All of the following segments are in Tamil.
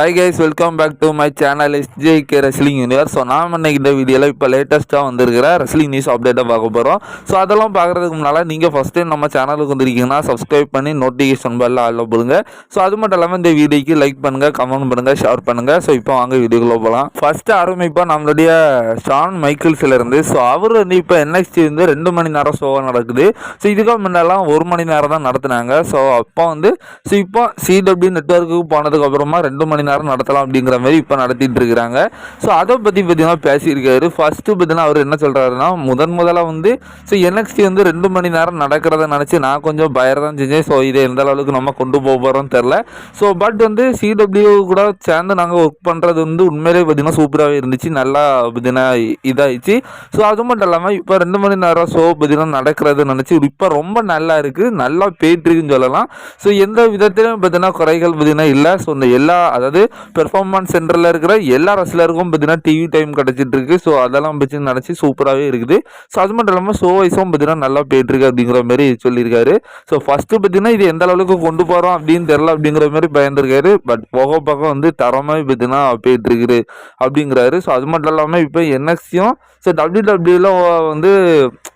Hi guys welcome back to my channel S J K wrestling universe நாம் இன்னைக்கு இந்த வீடியோவில் இப்போ லேட்டஸ்ட்டாக வந்திருக்கிற ரெஸ்லிங் நியூஸ் அப்டேட்டை பார்க்க போகிறோம் ஸோ அதெல்லாம் பார்க்குறதுக்கு முன்னால் நீங்கள் ஃபஸ்ட் டைம் நம்ம சேனலுக்கு வந்திருக்கீங்கன்னா சப்ஸ்கிரைப் பண்ணி நோட்டிஃபிகேஷன் பெல்ல ஆளில் போடுங்க. ஸோ அது மட்டும் இல்லாமல் இந்த வீடியோக்கு லைக் பண்ணுங்கள் கமெண்ட் பண்ணுங்கள் ஷேர் பண்ணுங்கள் ஸோ இப்போ வாங்க வீடியோக்குள்ளே போகலாம் ஃபஸ்ட்டு ஆரம்பிப்பாக நம்மளுடைய ஷான் மைக்கிள்ஸ்ல இருந்து. ஸோ அவர் வந்து இப்போ என்எக்ஸ்டி வந்து ரெண்டு மணி நேரம் ஷோவாக நடக்குது. ஸோ இதுக்கு முன்னெல்லாம் ஒரு மணி நேரம் தான் நடத்துனாங்க. ஸோ அப்போ வந்து ஸோ இப்போ சிடபிள்யூ நெட்ஒர்க்குக்கு போனதுக்கப்புறமா ரெண்டு மணி நேரம் நடத்தலாம் அப்படிங்கிற மாதிரி இப்போ நடத்திட்டு இருக்கிறாங்க. ஸோ அதை பற்றி பார்த்தீங்கன்னா பேசியிருக்காரு. ஃபர்ஸ்ட்டு பார்த்தீங்கன்னா அவர் என்ன சொல்கிறாருன்னா முதன் முதலாக வந்து ஸோ என்எக்ஸ்டி வந்து ரெண்டு மணி நேரம் நடக்கிறத நினச்சி நான் கொஞ்சம் பயர் தான் செஞ்சேன். ஸோ இதை எந்த அளவுக்கு நம்ம கொண்டு போக போகிறோம்னு தெரில ஸோ பட் வந்து சிடபிள்யூ கூட சேர்ந்து நாங்கள் ஒர்க் பண்ணுறது வந்து உண்மையிலே பார்த்தீங்கன்னா சூப்பராகவே இருந்துச்சு. நல்லா பார்த்தீங்கன்னா இதாகிடுச்சு ஸோ அது மட்டும் இல்லாமல் இப்போ ரெண்டு மணி நேரம் ஷோ பார்த்தீங்கன்னா நடக்கிறது நினச்சி இப்போ ரொம்ப நல்லா இருக்குது நல்லா போயிட்டுருக்குன்னு சொல்லலாம். ஸோ எந்த விதத்திலும் பார்த்தீங்கன்னா குறைகள் பார்த்தீங்கன்னா இல்லை. ஸோ இந்த எல்லா அதாவது பெர்ஃபார்மன்ஸ் சென்டரில் இருக்கிற எல்லா ரசிலருக்கும் பார்த்தீங்கன்னா டிவி டைம் கிடச்சிட்டு இருக்கு. ஸோ அதெல்லாம் வச்சு நினச்சி சூப்பராகவே இருக்குது. ஸோ அது மட்டும் இல்லாமல் ஷோ வைஸும் பார்த்தீங்கன்னா நல்லா போயிட்டுருக்கு அப்படிங்கிற மாதிரி சொல்லியிருக்காரு. ஸோ ஃபஸ்ட்டு பார்த்தீங்கன்னா இது எந்த அளவுக்கு கொண்டு போகிறோம் அப்படின்னு தெரில அப்படிங்கிற மாதிரி பயந்துருக்காரு. பட் போக போக வந்து தரமாக பார்த்தீங்கன்னா போயிட்டுருக்குது அப்படிங்கிறாரு. ஸோ அது மட்டும் இல்லாமல் இப்போ என்எக்ஸியும் ஸோ டபிள்யூ டபிள்யூவில் வந்து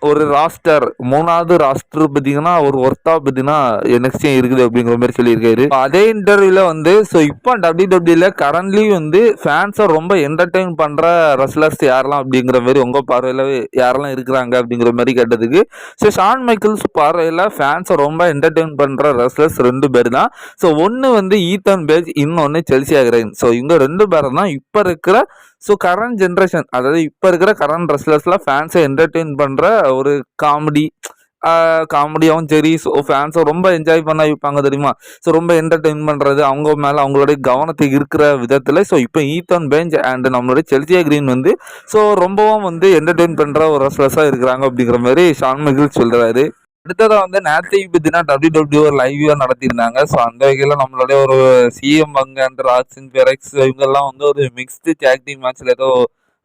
ஒரு ராஸ்டர் மூணாவது ராஸ்டர் பார்த்தீங்கன்னா ஒரு ஒர்த்தாக பார்த்தீங்கன்னா என்எக்ஸியும் இருக்குது அப்படிங்கிற மாதிரி சொல்லியிருக்காரு. அதே இன்டர்வியூவில் வந்து ஸோ இப்போ டபிள்யூ டபிள்யூடபிள்யூல கரண்ட்லி வந்து ஃபேன்ஸை ரொம்ப என்டர்டெயின் பண்ணுற ரெஸ்லர்ஸ் யாரெல்லாம் அப்படிங்கிற மாதிரி உங்கள் பார்வையில் யாரெல்லாம் இருக்கிறாங்க அப்படிங்கிற மாதிரி கேட்டதுக்கு. ஸோ ஷான் மைக்கிள்ஸ் பார்வையில் ஃபேன்ஸை ரொம்ப என்டர்டெயின் பண்ணுற ரெஸ்லர்ஸ் ரெண்டு பேர் தான். ஸோ ஒன்று வந்து ஈத்தன் பேஜ் இன்னொன்று செல்சி ஆகிறேன் ஸோ இவங்க ரெண்டு பேரும் தான் இப்போ இருக்கிற ஸோ கரண்ட் ஜென்ரேஷன் அதாவது இப்போ இருக்கிற கரண்ட் ரெஸ்லர்ஸில் ஃபேன்ஸை என்டர்டெயின் பண்ணுற ஒரு காமெடி காமெடியாகவும் சரி ஸோ ஃபேன்ஸை ரொம்ப என்ஜாய் பண்ண வைப்பாங்க தெரியுமா? ஸோ ரொம்ப என்டர்டெயின் பண்ணுறது அவங்க மேலே அவங்களுடைய கவனத்தை இருக்கிற விதத்தில். ஸோ இப்போ ஈத்தன் பெஞ்ச் அண்ட் நம்மளுடைய செல்சியா கிரீன் வந்து ஸோ ரொம்பவும் வந்து என்டர்டெயின் பண்ணுற ஒரு ரெஸ்லெஸ்ஸாக இருக்கிறாங்க அப்படிங்கிற மாதிரி ஷான் மெகில் சொல்கிறாரு அடுத்ததாக வந்து நேரத்தை பார்த்தீங்கன்னா டபிள்யூ டபிள்யூ ஒரு லைவாக நடத்தியிருந்தாங்க. ஸோ அந்த வகையில் நம்மளுடைய ஒரு சிஎம் அங்க அண்ட் ராக்ஸின் பெரெக்ஸ் இவங்கெல்லாம் வந்து ஒரு மிக்ஸ்டு டேக்டிங் மேட்ச்சில் ஏதோ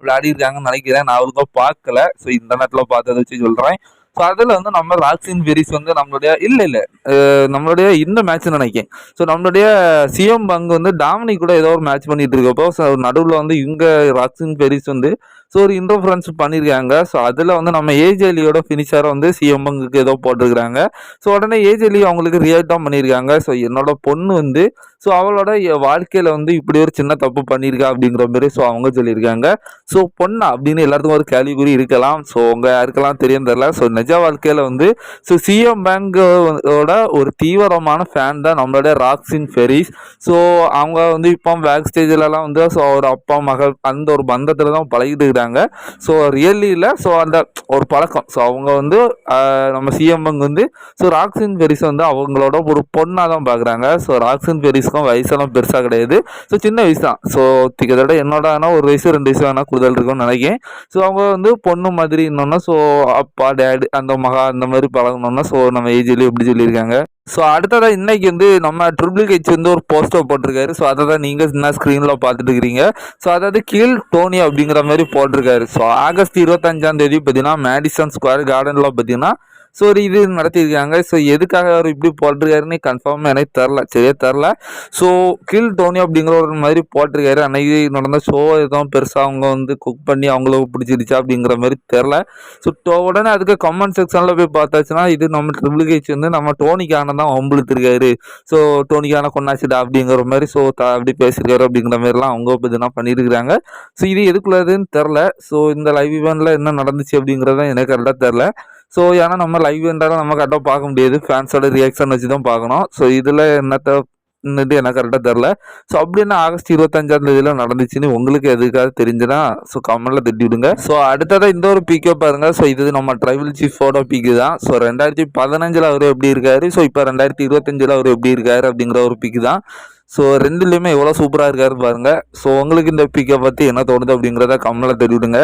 விளையாடிருக்காங்கன்னு நினைக்கிறேன். நான் அவருக்கோ பார்க்கல. ஸோ இன்டர்நெட்டில் பார்த்ததை வச்சு சொல்கிறேன் ஸோ அதில் வந்து நம்ம ராக்ஸின் பெரிஸ் வந்து நம்மளுடைய இல்லை இல்லை. நம்மளுடைய இந்த மேட்ச் நினைக்கேன் ஸோ நம்மளுடைய சிஎம் பங்கு வந்து டாமினி கூட ஏதோ ஒரு மேட்ச் பண்ணிட்டு இருக்கப்போ நடுவில் வந்து இங்கே ராக்ஸின் பெரிஸ் வந்து ஸோ ஒரு இன்டர்ஃபரன்ஸ் பண்ணியிருக்காங்க ஸோ அதில் வந்து நம்ம ஏஜேலியோட ஃபினிஷரை வந்து சிஎம்பங்குக்கு ஏதோ போட்டிருக்கிறாங்க. ஸோ உடனே ஏஜேலி அவங்களுக்கு ரியாக்டாக பண்ணியிருக்காங்க ஸோ என்னோட பொண்ணு வந்து ஸோ அவளோட வாழ்க்கையில் வந்து இப்படி ஒரு சின்ன தப்பு பண்ணியிருக்கா அப்படிங்கிற மாதிரி ஸோ அவங்க சொல்லியிருக்காங்க. ஸோ பொண்ணா அப்படின்னு எல்லாத்துக்கும் ஒரு கேள்விக்குறி இருக்கலாம். ஸோ உங்கள் யாருக்கெல்லாம் தெரியும் தெரில ஸோ நிஜ வாழ்க்கையில் வந்து ஸோ சிஎம் பேங்கோட ஒரு தீவிரமான ஃபேன் தான் நம்மளோட ராக்ஸின் ஃபெரிஸ் ஸோ அவங்க வந்து இப்போ பேக் ஸ்டேஜ்லலாம் வந்து ஸோ ஒரு அப்பா மகள் அந்த ஒரு பந்தத்தில் தான் பழகிட்டு இருக்காங்க ஸோ ரியல்லி இல்லை. ஸோ அந்த ஒரு பழக்கம். ஸோ அவங்க வந்து நம்ம சிஎம் வந்து ஸோ ராக்ஸின் பெரிஸ் வந்து அவங்களோட ஒரு பொண்ணாக தான் பார்க்குறாங்க ஸோ ராக்ஸின் பெரிஸ்க்கும் வயசெல்லாம் பெருசாக கிடையாது. ஸோ சின்ன வயசு தான். ஸோ கிட்டத்தட்ட என்னோட ஆனால் ஒரு வயசு ரெண்டு வயசு வேணால் கூடுதல் இருக்கும்னு நினைக்கிறேன். ஸோ அவங்க வந்து பொண்ணு மாதிரி இன்னொன்னா ஸோ அப்பா டேடி அந்த மகா அந்த மாதிரி பழகணும்னா ஸோ நம்ம ஏஜ்லேயும் எப்படி சொல்லியிருக்காங்க. ஸோ அடுத்ததாக இன்னைக்கு வந்து நம்ம ட்ரிபிள் ஹெச் வந்து ஒரு போஸ்டர் போட்டிருக்காரு. ஸோ அதை தான் நீங்கள் என்ன ஸ்க்ரீனில் பார்த்துட்டு இருக்கிறீங்க ஸோ அதாவது கீழ் டோனி அப்படிங்கிற மாதிரி போட்டிருக்காரு. ஸோ ஆகஸ்ட் இருபத்தஞ்சாம் தேதி பார்த்தீங்கன்னா மேடிசன் ஸ்கொயர் கார்டனில் பார்த்தீங்கன்னா ஸோ ஒரு இது நடத்தியிருக்காங்க. ஸோ எதுக்காக அவர் இப்படி போட்டிருக்காருன்னு கன்ஃபார்ம் எனக்கு தெரில சரியா தெரில ஸோ கில் டோனி அப்படிங்கிற ஒரு மாதிரி போட்டிருக்காரு. அன்னைக்கு நடந்த ஷோ எதுவும் பெருசாக அவங்க வந்து குக் பண்ணி அவங்களுக்கு பிடிச்சிருச்சா அப்படிங்கிற மாதிரி தெரில ஸோ உடனே அதுக்கு கமெண்ட் செக்ஷனில் போய் பார்த்தாச்சுன்னா இது நம்ம ட்ரிபிள் கேச் வந்து நம்ம டோனிக்கான தான் ஒம்பளுத்திருக்காரு ஸோ டோனிக்கான கொண்டாச்சுடா அப்படிங்கிற மாதிரி ஸோ த அப்படி பேசியிருக்காரு அப்படிங்கிற மாதிரிலாம் அவங்க இதெல்லாம் பண்ணியிருக்கிறாங்க. ஸோ இது எதுக்குள்ளதுன்னு தெரில ஸோ இந்த லைவ் இவெண்ட்டில் என்ன நடந்துச்சு அப்படிங்கிறதான் எனக்கு கரெக்டாக தெரில ஸோ ஏன்னா நம்ம லைவ் என்றாலும் நம்ம கரெக்டாக பார்க்க முடியாது. ஃபேன்ஸோட ரியாக்ஷன் வச்சு தான் பார்க்கணும். ஸோ இதில் என்னத்தை எனக்கு கரெக்டாக தெரில ஸோ அப்படின்னா ஆகஸ்ட் இருபத்தஞ்சாம் தேதியில் நடந்துச்சுன்னு உங்களுக்கு எதுக்காக தெரிஞ்சுன்னா ஸோ கமெண்ட்டில் திட்டி விடுங்க ஸோ அடுத்ததாக இந்த ஒரு பீக்கோ பாருங்கள் ஸோ இது நம்ம ட்ரைவல் சீஃபோட பீக்கு தான். ஸோ ரெண்டாயிரத்தி பதினஞ்சில் அவர் எப்படி இருக்காரு? ஸோ இப்போ ரெண்டாயிரத்தி இருபத்தஞ்சில் அவர் எப்படி இருக்காரு அப்படிங்கிற ஒரு பீக்கு தான். ஸோ ரெண்டுலேயுமே எவ்வளோ சூப்பராக இருக்காரு பாருங்கள் ஸோ உங்களுக்கு இந்த பிக்கை பற்றி என்ன தோணுது அப்படிங்கிறத கம்மலை தெரிவிடுங்க.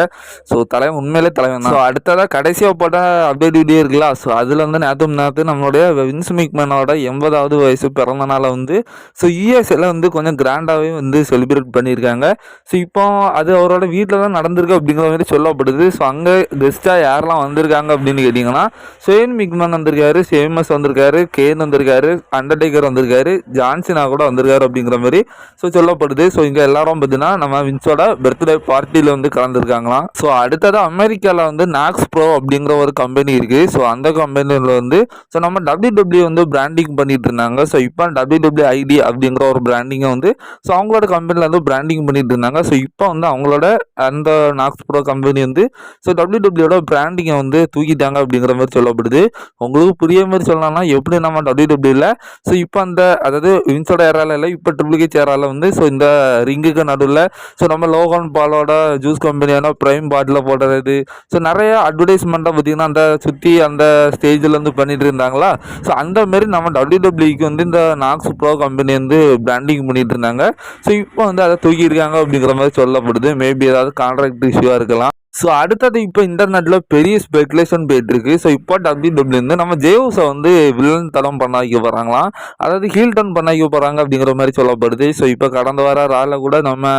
ஸோ தலைவன் உண்மையிலே தலைவன் தான். ஸோ அடுத்ததாக கடைசியாக போட்ட அப்டேட் வீடியோ இருக்குல்ல ஸோ அதில் வந்து நேற்று நேற்று நம்மளுடைய வின்ஸ் மிக்மேனோட எண்பதாவது வயசு பிறந்த நாளை வந்து ஸோ யூஎஸ்ஏல வந்து கொஞ்சம் கிராண்டாகவே வந்து செலிப்ரேட் பண்ணியிருக்காங்க. ஸோ இப்போ அது அவரோட வீட்டில் தான் நடந்திருக்கு அப்படிங்கிற மாதிரி சொல்லப்படுது. ஸோ அங்கே கெஸ்ட்டாக யாரெல்லாம் வந்திருக்காங்க அப்படின்னு கேட்டிங்கன்னா சுயன் மிக்மேன் வந்திருக்காரு சேமஸ் வந்திருக்காரு கேன் வந்திருக்காரு அண்டர்டேக்கர் வந்திருக்காரு ஜான்சினா கூட வந்திருக்காரு. இருக்காரு அப்படிங்கிற மாதிரி. ஸோ சொல்லப்படுது. ஸோ இங்கே எல்லாரும் பார்த்தீங்கன்னா நம்ம வின்ஸோட பர்த்டே பார்ட்டியில் வந்து கலந்துருக்காங்களாம். ஸோ அடுத்தது அமெரிக்காவில் வந்து நாக்ஸ் ப்ரோ அப்படிங்கிற ஒரு கம்பெனி இருக்குது ஸோ அந்த கம்பெனியில் வந்து ஸோ நம்ம டபிள்யூ டபிள்யூ வந்து பிராண்டிங் பண்ணிட்டு இருந்தாங்க. ஸோ இப்போ டபிள்யூ டபிள்யூ ஐடி அப்படிங்கிற ஒரு பிராண்டிங்கை வந்து ஸோ அவங்களோட கம்பெனியில் வந்து பிராண்டிங் பண்ணிட்டு இருந்தாங்க. ஸோ இப்போ வந்து அவங்களோட அந்த நாக்ஸ் ப்ரோ கம்பெனி வந்து ஸோ டபிள்யூ டபிள்யூட பிராண்டிங்கை வந்து தூக்கிட்டாங்க அப்படிங்கிற மாதிரி சொல்லப்படுது. உங்களுக்கு புரிய மாதிரி சொல்லலாம்னா எப்படி நம்ம டபிள்யூ டபிள்யூல ஸோ இப்போ அந்த அதாவது வின்ஸோட ஏரால இல்லை இப்போ ட்ரிபிள் கே சேரால வந்து ஸோ இந்த ரிங்குக்கு நடுவில் ஸோ நம்ம லோகன் பாலோட ஜூஸ் கம்பெனியான ப்ரைம் பாட்டில் போடுறது. ஸோ நிறைய அட்வர்டைஸ்மெண்ட்டாக பார்த்தீங்கன்னா அந்த சுற்றி அந்த ஸ்டேஜில் வந்து பண்ணிட்டு இருந்தாங்களா? ஸோ அந்தமாரி நம்ம டபிள்யூ டபிள்யூக்கு வந்து இந்த நாக்ஸ் ப்ரோ கம்பெனி வந்து பிராண்டிங் பண்ணிட்டு இருந்தாங்க. ஸோ இப்போ வந்து அதை தூக்கியிருக்காங்க அப்படிங்கிற மாதிரி சொல்லப்படுது. மேபி ஏதாவது கான்ட்ராக்ட் இஷ்யூவாக இருக்கலாம். ஸோ அடுத்தது இப்போ இன்டர்நெட்டில் பெரிய ஸ்பெகுலேஷன் போயிட்டுருக்கு ஸோ இப்போ டபிள்யூ டபிள்யூ வந்து நம்ம ஜேவ்ஸை வந்து வில்லன் தளம் பண்ண வைக்க போகிறாங்களாம் அதாவது ஹீல் டர்ன் பண்ண வைக்க போகிறாங்க அப்படிங்கிற மாதிரி சொல்லப்படுது. ஸோ இப்போ கடந்த வார ரால கூட நம்ம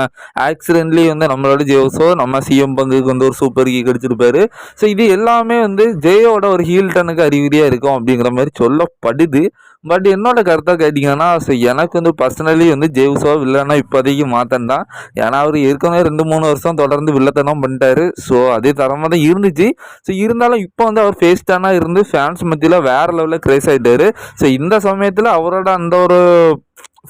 ஆக்சிடென்ட்லி வந்து நம்மளோட ஜேவ்ஸோ நம்ம சிஎம் பங்குக்கு வந்து ஒரு சூப்பர் கீ கிடைச்சிருப்பாரு ஸோ இது எல்லாமே வந்து ஜெயோட ஒரு ஹீல் அறிகுறியாக இருக்கும் அப்படிங்கிற மாதிரி சொல்லப்படுது. பட் என்னோட கருத்தை கேட்டிங்கன்னா எனக்கு வந்து பர்சனலி வந்து ஜேவ்ஸோ வில்லனா இப்போதைக்கு மாத்தன் தான் ஏன்னா அவர் ஏற்கனவே ரெண்டு மூணு வருஷம் தொடர்ந்து வில்லத்தனம் பண்ணிட்டாரு. ஸோ அதே தரமாக தான் இருந்துச்சு. ஸோ இருந்தாலும் இப்போ வந்து அவர் ஃபேஸ்டானாக இருந்து ஃபேன்ஸ் மத்தியில் வேறு லெவலில் க்ரேஸ் ஆகிட்டாரு ஸோ இந்த சமயத்தில் அவரோட அந்த ஒரு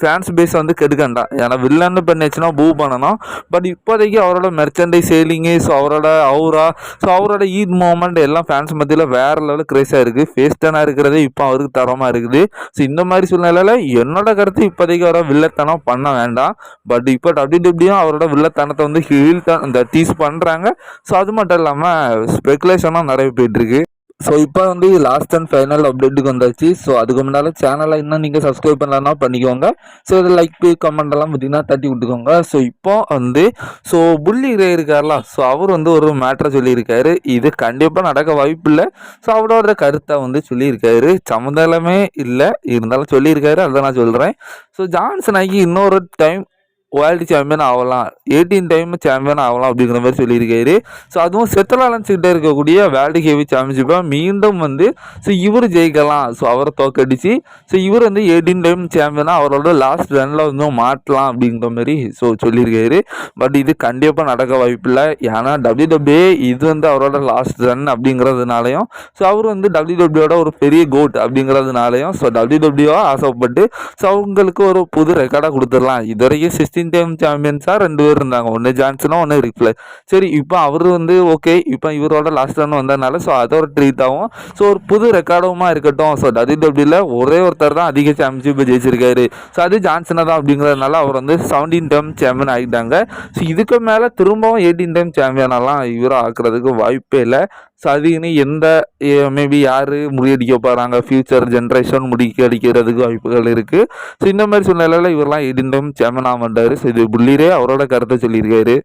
ஃபேன்ஸ் பேஸ் வந்து கெடுக்கண்டா. ஏன்னா வில்லன்னு பண்ணிச்சுன்னா பூ பண்ணணும். பட் இப்போதைக்கு அவரோட மெர்ச்சண்டை சேலிங்கு ஸோ அவரோட அவுரா ஸோ அவரோட ஈத் மூமெண்ட் எல்லாம் ஃபேன்ஸ் மத்தியில் வேறு லெவலில் க்ரேஸாக இருக்குது ஃபேஸ்டனாக இருக்கிறதே இப்போ அவருக்கு தரமாக இருக்குது. ஸோ இந்த மாதிரி சூழ்நிலையில் என்னோட கருத்து இப்போதைக்கு அவரை வில்லத்தனம் பண்ண வேண்டாம். பட் இப்போ டபிள்யூ டபிள்யூயும் அவரோட வில்லத்தனத்தை வந்து ஹீல் த டீஸ் பண்ணுறாங்க ஸோ அது மட்டும் இல்லாமல் ஸ்பெகுலேஷனாக நிறைய போயிட்டுருக்கு ஸோ இப்போ வந்து லாஸ்ட் அண்ட் ஃபைனல் அப்டேட்டுக்கு வந்தாச்சு. ஸோ அதுக்கு முன்னால் சேனலை இன்னும் நீங்கள் சப்ஸ்கிரைப் பண்ணலன்னா பண்ணிக்கோங்க. ஸோ இது லைக் கமெண்ட் எல்லாம் பார்த்தீங்கன்னா தட்டி விட்டுக்கோங்க. ஸோ இப்போ வந்து ஸோ புள்ளி ரே இருக்கார்ல ஸோ அவர் வந்து ஒரு மேட்ரை சொல்லியிருக்காரு. இது கண்டிப்பாக நடக்க வாய்ப்பு இல்லை. ஸோ அவரோட கருத்தை வந்து சொல்லியிருக்காரு. சம்மந்தமே இல்லை. இருந்தாலும் சொல்லியிருக்காரு. அதை நான் சொல்கிறேன் ஸோ ஜான்சன் ஆகி இன்னொரு டைம் வேர்ல்டு சாம்பியன் ஆகலாம். எயிட்டீன் டைம் சாம்பியன் ஆகலாம் அப்படிங்கிற மாதிரி சொல்லியிருக்காரு. ஸோ அதுவும் செத்தலாலன்ஸ் கிட்ட இருக்கக்கூடிய வேர்ல்டு ஹெவி சாம்பியன்ஷிப்பை மீண்டும் வந்து ஸோ இவர் ஜெயிக்கலாம். ஸோ அவரை தோக்கடிச்சு ஸோ இவர் வந்து எயிட்டீன் டைம் சாம்பியனாக அவரோட லாஸ்ட் ரனில் வந்து மாட்டலாம் அப்படிங்கிற மாதிரி ஸோ சொல்லியிருக்காரு. பட் இது கண்டிப்பாக நடக்க வாய்ப்பில்லை ஏன்னா டபிள்யூ டபிள்யூ இது வந்து அவரோட லாஸ்ட் ரன் அப்படிங்கிறதுனாலையும் ஸோ அவர் வந்து டபிள்யூ டபிள்யூட ஒரு பெரிய கோட் அப்படிங்கிறதுனாலையும் ஸோ டபிள்யூ டபிள்யூவாக ஆசைப்பட்டு ஸோ அவங்களுக்கு ஒரு புது ரெக்கார்டாக கொடுத்துடலாம். இது வரைக்கும் சிக்ஸ்டீன் டைம் சாம்பியன்ஸாக ரெண்டு பேர் இருந்தாங்க. ஒன்று ஜான்சனும் ஒன்று ரிப்ளை சரி இப்போ அவர் வந்து ஓகே இப்போ இவரோட லாஸ்ட் ரன் வந்ததுனால ஸோ அதை ஒரு ட்ரீட் ஆகும் ஸோ ஒரு புது ரெக்கார்டுமா இருக்கட்டும். ஸோ டபிள்யூ டபிள்யூல ஒரே ஒருத்தர் தான் அதிக சாம்பியன்ஷிப் ஜெயிச்சிருக்காரு. ஸோ அது ஜான்சனை தான் அப்படிங்கிறதுனால அவர் வந்து செவன்டீன் டைம் சாம்பியன் ஆகிட்டாங்க ஸோ இதுக்கு மேலே திரும்பவும் எயிட்டீன் டைம் சாம்பியனெல்லாம் இவரை ஆக்குறதுக்கு வாய்ப்பே இல்லை. ஸோ அதுக்குன்னு எந்த மேபி யார் முறியடிக்க போகிறாங்க ஃப்யூச்சர் ஜென்ரேஷன் முடிக்க அடிக்கிறதுக்கு வாய்ப்புகள் இருக்குது ஸோ இந்த மாதிரி சூழ்நிலையில் இவரெல்லாம் இருந்தும் டைம் சாம்பியன் ஸோ இது புள்ளிரே அவரோட கருத்தை சொல்லியிருக்காரு.